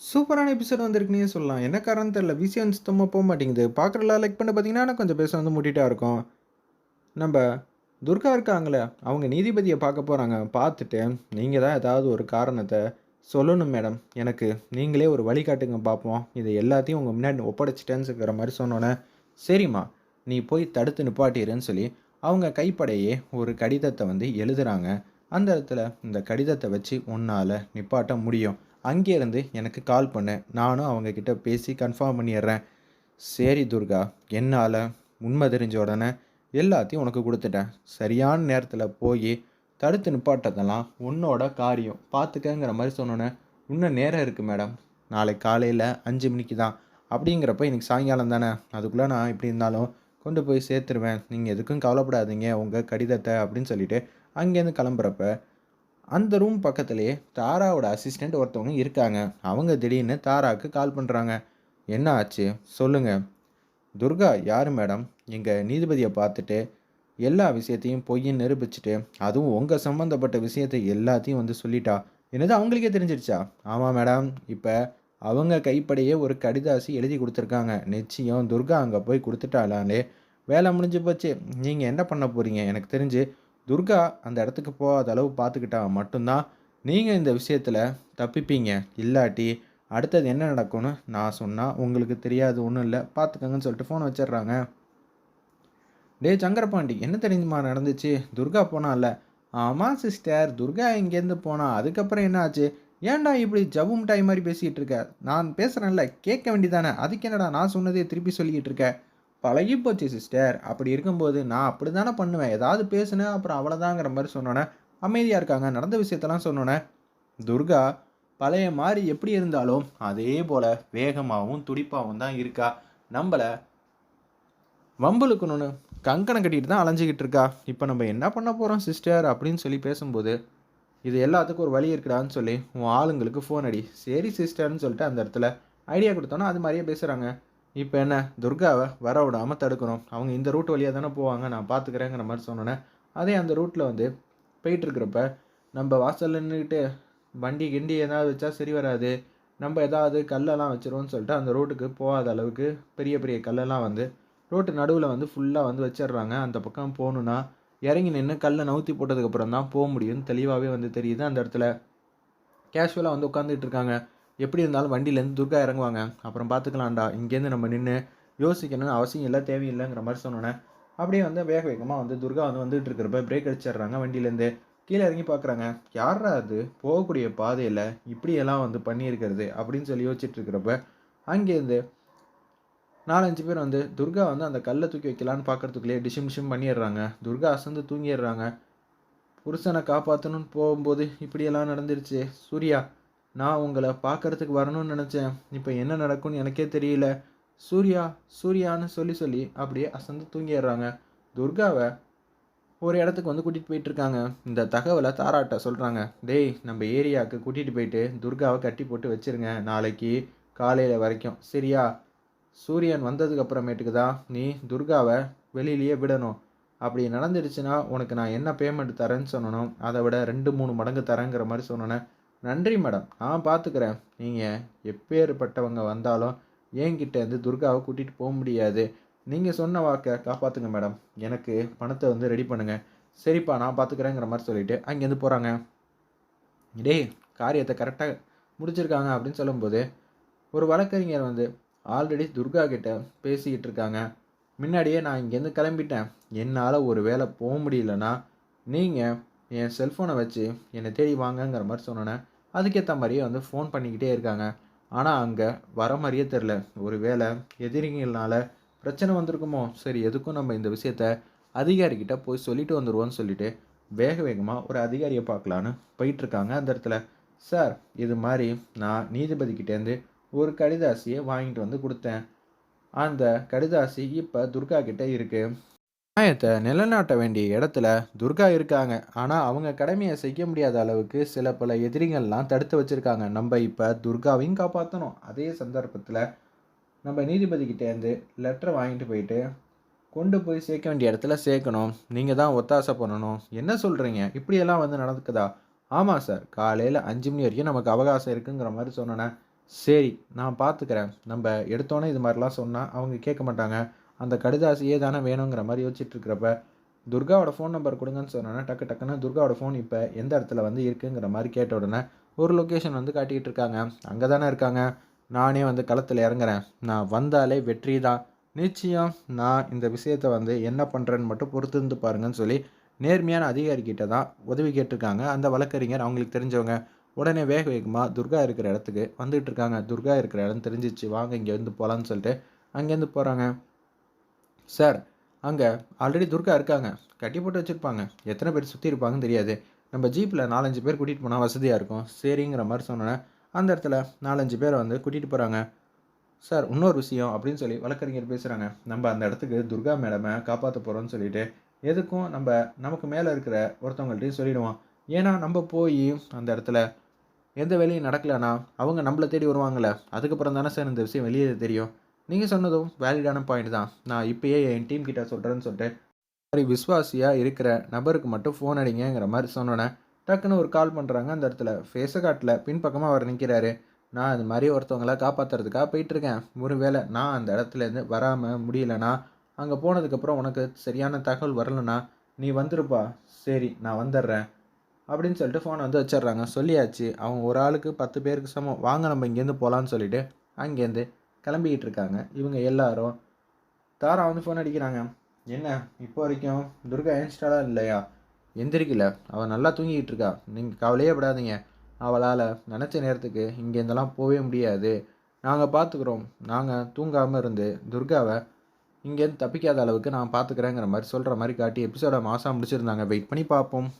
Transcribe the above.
சூப்பரான எபிசோட் வந்திருக்குனே சொல்லலாம். என்ன காரணம் தெரில விசியம் சுத்தமாக போக மாட்டேங்குது. பார்க்குறலாம் லைக் பண்ண பார்த்தீங்கன்னா, கொஞ்சம் பேச வந்து முட்டிகிட்டா இருக்கும். நம்ம துர்கா இருக்காங்களே அவங்க நீதிபதியை பார்க்க போகிறாங்க பார்த்துட்டு, நீங்கள் தான் ஏதாவது ஒரு காரணத்தை சொல்லணும் மேடம். எனக்கு நீங்களே ஒரு வழிகாட்டுங்க பார்ப்போம். இதை எல்லாத்தையும் உங்கள் முன்னாடி ஒப்படைச்சுட்டேன்ங்கிற" மாதிரி சொன்னோன்னே "சரிம்மா, நீ போய் தடுத்து நிப்பாட்டிடுன்னு சொல்லி, அவங்க கைப்படையே ஒரு கடிதத்தை வந்து எழுதுறாங்க. அந்த இடத்துல, "இந்த கடிதத்தை வச்சு உன்னால் நிப்பாட்ட முடியும். அங்கேருந்து எனக்கு கால் பண்ணு. நானும் அவங்கக்கிட்ட பேசி கன்ஃபார்ம் பண்ணிடுறேன்." "சரி துர்கா, என்னால் உண்மை தெரிஞ்ச உடனே எல்லாத்தையும் உனக்கு கொடுத்துட்டேன் சரியான நேரத்தில் போய் தடுத்து நிப்பாட்டதெல்லாம் உன்னோட காரியம். பார்த்துக்கங்கிற" மாதிரி சொன்னோன்னே "இன்னும் நேரம் இருக்கு மேடம். நாளைக்கு காலையில் அஞ்சு மணிக்கு தான். அப்படிங்கிறப்ப இன்றைக்கி சாயங்காலம் தானே. அதுக்குள்ளே நான் எப்படி இருந்தாலும் கொண்டு போய் சேர்த்துருவேன். நீங்கள் எதுக்கும் கவலைப்படாதீங்க உங்கள் கடிதத்தை அப்படின்னு சொல்லிவிட்டு அங்கேருந்து கிளம்புறப்ப, அந்த ரூம் பக்கத்துலேயே தாராவோட அசிஸ்டண்ட் ஒருத்தவங்க இருக்காங்க. அவங்க திடீர்னு தாராவுக்கு கால் பண்ணுறாங்க "என்ன ஆச்சு? சொல்லுங்க." "துர்கா யார் மேடம், எங்கள் நீதிபதியை பார்த்துட்டு எல்லா விஷயத்தையும் பொய்ன்னு நிரூபிச்சுட்டு, அதுவும் உங்கள் சம்மந்தப்பட்ட விஷயத்தை எல்லாத்தையும் வந்து சொல்லிட்டா." "என்னது அவங்களுக்கே தெரிஞ்சிருச்சா?" ஆமாம் மேடம். இப்போ அவங்க கைப்படையே ஒரு கடிதாசி எழுதி கொடுத்துருக்காங்க நிச்சயம் துர்கா அங்கே போய் கொடுத்துட்டாலே வேலை முடிஞ்சு போச்சு. நீங்கள் என்ன பண்ண போகிறீங்க எனக்கு தெரிஞ்சு துர்கா அந்த இடத்துக்கு போகாத அளவு பார்த்துக்கிட்டா மட்டும்தான் நீங்கள் இந்த விஷயத்தில் தப்பிப்பீங்க. இல்லாட்டி அடுத்தது என்ன நடக்கும்னு நான் சொன்னால் உங்களுக்கு தெரியாது ஒன்றும் இல்லை பார்த்துக்கங்கன்னு" சொல்லிட்டு ஃபோன் வச்சிடுறாங்க. "டேய் சங்கரபாண்டி, என்ன தெரியுமா நடந்துச்சு? துர்கா போனால் ஆமாம் சிஸ்டர். துர்கா இங்கேருந்து போனா. அதுக்கப்புறம் என்ன ஆச்சு?" "ஏன்டா இப்படி ஜவ்வு மிட்டாய் மாதிரி பேசிட்டு இருக்க? நான் பேசுகிறேன்ல கேட்க வேண்டியதானே. அதுக்கு என்னடா நான் சொன்னதே திருப்பி சொல்லிக்கிட்டு இருக்கேன் "பழகி போச்சு சிஸ்டர். அப்படி இருக்கும்போது நான் அப்படிதானே பண்ணுவேன். ஏதாவது பேசுனேன் அப்புறம் அவ்வளோதாங்கிற" மாதிரி சொன்னோன்னே அமைதியாக இருக்காங்க. நடந்த விஷயத்தெல்லாம் சொன்னோன்னே துர்கா பழைய மாதிரி எப்படி இருந்தாலும், அதே போல் வேகமாகவும் துடிப்பாகவும் தான் இருக்கா. நம்மளை வம்பிழுக்கணும்னு கங்கணம் கட்டிட்டு தான் அலைஞ்சிக்கிட்டு இருக்கா. இப்போ நம்ம என்ன பண்ண போகிறோம் சிஸ்டர்?" அப்படின்னு சொல்லி பேசும்போது, "இது எல்லாத்துக்கும் ஒரு வழி இருக்குடான்னு சொல்லி உன் ஆளுங்களுக்கு ஃபோன் அடி." "சரி சிஸ்டர்ன்னு" சொல்லிட்டு அந்த இடத்துல ஐடியா கொடுத்தோன்னா அது மாதிரியே பேசுகிறாங்க இப்போ என்ன துர்காவை வர விடாமல் தடுக்கணும். அவங்க இந்த ரூட் வழியா தானே போவாங்க. நான் பார்த்துக்கிறேங்கிற" மாதிரி சொன்னோன்னே அதே அந்த ரூட்டில் வந்து போயிட்டுருக்கிறப்ப நம்ம வாசலில் நின்றுக்கிட்டு வண்டி கிண்டி ஏதாவது வச்சா சரி வராது. நம்ம ஏதாவது கல்லெல்லாம் வச்சிருவோம்னு சொல்லிட்டு அந்த ரோட்டுக்கு போகாத அளவுக்கு பெரிய பெரிய கல்லெல்லாம் வந்து ரோட்டு நடுவில் வந்து ஃபுல்லாக வந்து வச்சிடுறாங்க. அந்த பக்கம் போகணுன்னா இறங்கி நின்று கல்லை நவுத்தி போட்டதுக்கப்புறம் தான் போக முடியும்னு தெளிவாகவே வந்து தெரியுது. அந்த இடத்துல கேஷுவலாக வந்து உட்காந்துட்டு இருக்காங்க. எப்படி இருந்தாலும் வண்டியிலேருந்து துர்கா இறங்குவாங்க. "அப்புறம் பார்த்துக்கலாம்டா. இங்கேருந்து நம்ம நின்று யோசிக்கணும்னு அவசியம் இல்லை தேவையில்லைங்கிற மாதிரி சொன்னோன்னே அப்படியே வந்து வேக வேகமாக வந்து துர்கா வந்து வந்துட்டு இருக்கிறப்ப பிரேக் அடிச்சிடுறாங்க வண்டியிலேருந்து. கீழே இறங்கி பார்க்குறாங்க. யாரா அது போகக்கூடிய பாதையில் இப்படியெல்லாம் வந்து பண்ணியிருக்கிறது?" அப்படின்னு சொல்லி யோசிச்சுட்டு இருக்கிறப்ப, அங்கேருந்து 4, 5 பேர் வந்து துர்கா வந்து அந்த கல்லை தூக்கி வைக்கலான்னு பார்க்கறதுக்குள்ளயே டிஷிம் டிஷிம் பண்ணிடுறாங்க. துர்கா அசந்து தூங்கிடுறாங்க. புருஷனை காப்பாற்றணும்னு போகும்போது இப்படியெல்லாம் நடந்துருச்சு "சூர்யா, நான் உங்களை பார்க்கறதுக்கு வரணும்னு நினச்சேன் இப்போ என்ன நடக்கும்னு எனக்கே தெரியல. சூர்யா, சூர்யான்னு" சொல்லி சொல்லி அப்படியே அசந்து தூங்கிடுறாங்க. துர்காவை ஒரு இடத்துக்கு வந்து கூட்டிகிட்டு போயிட்டுருக்காங்க. இந்த தகவலை தாராட்ட சொல்கிறாங்க "டேய் நம்ம ஏரியாவுக்கு கூட்டிகிட்டு போயிட்டு துர்காவை கட்டி போட்டு வச்சிருங்க. நாளைக்கு காலையில் வரைக்கும். சரியா? சூரியன் வந்ததுக்கப்புறமேட்டுக்கு தான் நீ துர்காவை வெளியிலேயே விடணும். அப்படி நடந்துடுச்சுன்னா, உனக்கு நான் என்ன பேமெண்ட் தரேன்னு" சொன்னனும் அதை விட 2, 3 மடங்கு தரேங்கிற" மாதிரி சொன்னோனே, "நன்றி மேடம். நான் பார்த்துக்கிறேன். நீங்கள் எப்பேர்ப்பட்டவங்க வந்தாலும் என்கிட்ட துர்காவை கூட்டிகிட்டு போக முடியாது. நீங்கள் சொன்ன வாக்கை காப்பாற்றுங்க மேடம். எனக்கு பணத்தை வந்து ரெடி பண்ணுங்கள் "சரிப்பா நான் பார்த்துக்கிறேங்கிற" மாதிரி சொல்லிவிட்டு அங்கேருந்து போகிறாங்க "டேய் காரியத்தை கரெக்டாக முடிச்சிருக்காங்க" அப்படின்னு சொல்லும்போது, ஒரு வழக்கறிஞர் வந்து ஆல்ரெடி துர்கா கிட்ட பேசிக்கிட்டு இருக்காங்க. "முன்னாடியே நான் இங்கேருந்து கிளம்பிட்டேன். என்னால் ஒரு வேலை போக முடியலன்னா, நீங்கள் என் செல்ஃபோனை வச்சு என்னை தேடி வாங்கங்கிற" மாதிரி சொன்னேன் அதுக்கேற்ற மாதிரியே வந்து ஃபோன் பண்ணிக்கிட்டே இருக்காங்க. ஆனால் அங்கே வர மாதிரியே தெரில ஒரு வேளை எதிரிங்கள்னால பிரச்சனை வந்திருக்குமோ? சரி எதுக்கும் நம்ம இந்த விஷயத்த அதிகாரிக்கிட்ட போய் சொல்லிட்டு வந்துடுவோன்னு சொல்லிட்டு, வேக வேகமாக ஒரு அதிகாரியை பார்க்கலான்னு போயிட்டுருக்காங்க அந்த இடத்துல. "சார், இது மாதிரி நான் நீதிபதிக்கிட்டேருந்து ஒரு கடிதாசியை வாங்கிட்டு வந்து கொடுத்தேன் அந்த கடிதாசி இப்போ துர்கா கிட்டே இருக்குது நியாயத்தை நிலநாட்ட வேண்டிய இடத்துல துர்கா இருக்காங்க. ஆனால் அவங்க கடமையை செய்ய முடியாத அளவுக்கு சில பல எதிரிகள்லாம் தடுத்து வச்சிருக்காங்க. நம்ம இப்போ துர்காவையும் காப்பாற்றணும் அதே சந்தர்ப்பத்தில் நம்ம நீதிபதிக்கிட்டேருந்து லெட்டரை வாங்கிட்டு போயிட்டு, கொண்டு போய் சேர்க்க வேண்டிய இடத்துல சேர்க்கணும். நீங்கள் தான் ஒத்தாசை பண்ணணும்." "என்ன சொல்கிறீங்க இப்படியெல்லாம் வந்து நடக்குதா?" ஆமாம் சார். காலையில் அஞ்சு மணி வரைக்கும் நமக்கு அவகாசம் இருக்குங்கிற" மாதிரி சொன்னோனே, சரி நான் பார்த்துக்கிறேன் நம்ம எடுத்தோன்னே இது மாதிரிலாம் சொன்னால் அவங்க கேட்க மாட்டாங்க அந்த கடிதாசியே தானே வேணுங்கிற மாதிரி யோசிச்சுட்டு இருக்கிறப்ப துர்காவோட ஃபோன் நம்பர் கொடுங்கன்னு சொன்னோன்னே டக்கு டக்குன்னு துர்காவோட ஃபோன் இப்போ எந்த இடத்துல வந்து இருக்குங்கிற மாதிரி கேட்ட உடனே ஒரு லொக்கேஷன் வந்து காட்டிக்கிட்டு இருக்காங்க. அங்கே தானே இருக்காங்க. நானே வந்து களத்தில் இறங்குறேன். நான் வந்தாலே வெற்றி தான். நிச்சயம் நான் இந்த விஷயத்தை வந்து என்ன பண்ணுறேன்னு மட்டும் பொறுத்து இருந்து பாருங்கன்னு சொல்லி நேர்மையான அதிகாரிக்கிட்ட தான் உதவி கேட்டிருக்காங்க. அந்த வழக்கறிஞர் அவங்களுக்கு தெரிஞ்சவங்க. உடனே வேக வேகமாக துர்கா இருக்கிற இடத்துக்கு வந்துகிட்டு இருக்காங்க. துர்கா இருக்கிற இடம் தெரிஞ்சிச்சு. வாங்க இங்கே வந்து போகலான்னு சொல்லிட்டு அங்கேருந்து போகிறாங்க சார் அங்கே ஆல்ரெடி துர்கா இருக்காங்க. கட்டி போட்டு வச்சுருப்பாங்க. எத்தனை பேர் சுற்றி இருப்பாங்கன்னு தெரியாது. நம்ம ஜீப்பில் நாலஞ்சு பேர் கூட்டிகிட்டு போனால் வசதியாக இருக்கும். சரிங்கிற மாதிரி சொன்னோன்னே அந்த இடத்துல நாலஞ்சு பேரை வந்து கூட்டிகிட்டு போகிறாங்க சார் இன்னொரு விஷயம் அப்படின்னு சொல்லி வழக்கறிஞர் பேசுகிறாங்க நம்ம அந்த இடத்துக்கு துர்கா மேடமை காப்பாற்ற போகிறோம்னு சொல்லிட்டு எதுக்கும் நம்ம நமக்கு மேலே இருக்கிற ஒருத்தவங்கள்ட்டையும் சொல்லிவிடுவோம் ஏன்னா நம்ம போய் அந்த இடத்துல எந்த வேலையும் நடக்கலைன்னா அவங்க நம்மளை தேடி வருவாங்கள்ல அதுக்கப்புறம் தானே சார் இந்த விஷயம் வெளியே தெரியும். நீங்கள் சொன்னதும் வேலிடான பாயிண்ட் தான். நான் இப்போயே என் டீம் கிட்ட சொல்கிறேன்னு சொல்லிட்டு மாதிரி விஸ்வாசியாக இருக்கிற நபருக்கு மட்டும் ஃபோன் அடிங்கிற மாதிரி சொன்னோன்னே டக்குன்னு ஒரு கால் பண்ணுறாங்க அந்த இடத்துல ஃபேஸை காட்டில். பின்பக்கமாக அவர் நிற்கிறாரு நான் இது மாதிரி ஒருத்தவங்கள காப்பாற்றுறதுக்காக போயிட்டுருக்கேன். ஒரு வேளை நான் அந்த இடத்துலேருந்து வராமல் முடியலனா அங்கே போனதுக்கப்புறம் உனக்கு சரியான தகவல் வரலனா நீ வந்துருப்பா. சரி நான் வந்துடுறேன். அப்படின்னு சொல்லிட்டு ஃபோனை வந்து வச்சிடுறாங்க. சொல்லியாச்சு. அவங்க ஒரு ஆளுக்கு பத்து பேருக்கு சமம். வாங்க நம்ம இங்கேருந்து போகலான்னு சொல்லிவிட்டு அங்கேருந்து கிளம்பிக்கிட்டு இருக்காங்க இவங்க எல்லாரும். தாரா வந்து ஃபோன் அடிக்கிறாங்க. என்ன? இப்போ வரைக்கும் துர்கா ஏன்ஸ்டாலா இல்லையா? எந்திரிக்கல. அவள் நல்லா தூங்கிக்கிட்டு இருக்கா நீங்கள் கவலையே படாதீங்க. அவளால் நினச்ச நேரத்துக்கு இங்கேருந்தெல்லாம் போகவே முடியாது. நாங்கள் பார்த்துக்குறோம் நாங்கள் தூங்காமல் இருந்து துர்காவை இங்கேருந்து தப்பிக்காத அளவுக்கு நான் பார்த்துக்கிறேங்கிற மாதிரி சொல்கிற மாதிரி காட்டி எபிசோட மாதம் முடிச்சிருந்தாங்க. வெயிட் பண்ணி பார்ப்போம்